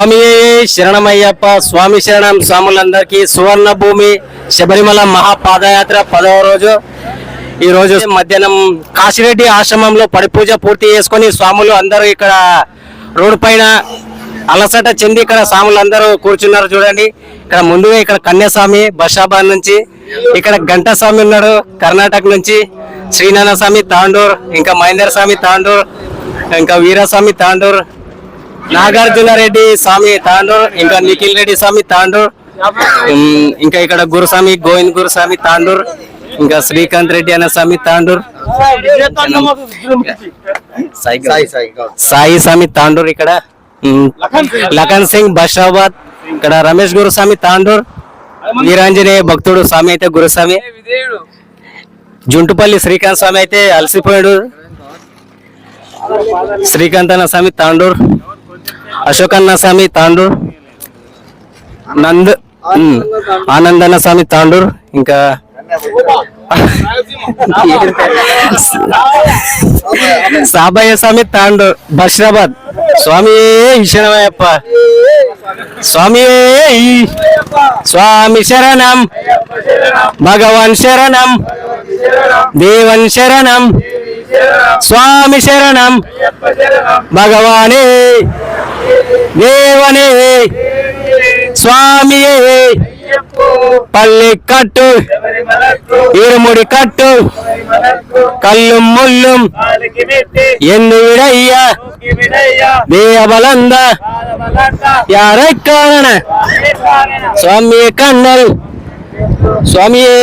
స్వామి శరణమయ్యప్ప స్వామి శరణం. స్వాములందరికీ సువర్ణ భూమి శబరిమల మహాపాదయాత్ర పదవ రోజు. ఈ రోజు మధ్యాహ్నం కాశిరెడ్డి ఆశ్రమంలో పడిపూజ పూర్తి చేసుకొని స్వాములు అందరూ ఇక్కడ రోడ్డు పైన అలసట చెంది ఇక్కడ స్వాములు అందరూ కూర్చున్నారు చూడండి. ఇక్కడ ముందుగా ఇక్కడ కన్యాస్వామి బషాబాద్ నుంచి ఇక్కడ గంట స్వామి ఉన్నాడు కర్ణాటక నుంచి శ్రీనారాయణ స్వామి తాండూర్ ఇంకా మహేందర్ స్వామి తాండూర్ ఇంకా వీరస్వామి తాండూర్ నాగార్జున రెడ్డి స్వామి తాండూర్ ఇంకా నిఖిల్ రెడ్డి స్వామి తాండూర్ ఇంకా ఇక్కడ గురుస్వామి గోవింద్ గురుస్వామి తాండూర్ ఇంకా శ్రీకాంత్ రెడ్డి అనే స్వామి తాండూర్. సాయి సాయి స్వామి తాండూర్ ఇక్కడ. లఖన్ సింగ్ బషాబాద్ ఇక్కడ రమేష్ గురుస్వామి తాండూర్ వీరాంజనేయ భక్తుడు స్వామి అయితే గురుస్వామి. జుంటుపల్లి శ్రీకాంత్ స్వామి అయితే అలసిపోయాడు. శ్రీకాంత్ అన్న స్వామి తాండూర్. అశోకన్న స్వామి తాండూర్ నంద్ ఆనందన్న స్వామి తాండూర్ ఇంకా సాబయ్య స్వామి తాండూర్ బషీరాబాద్. స్వామి ఈశ్వరమయ్యప్ప. స్వామి స్వామి శరణం. భగవాన్ శరణం. దేవన్ శరణం. స్వామి శరణం. భగవానే தேவனே சுவாமியே பள்ளி கட்டு இருமுடி கட்டு கல்லும் முள்ளும் என்று விடையா தேவலந்த யாரை காண சுவாமியே கண்ணல் சுவாமியே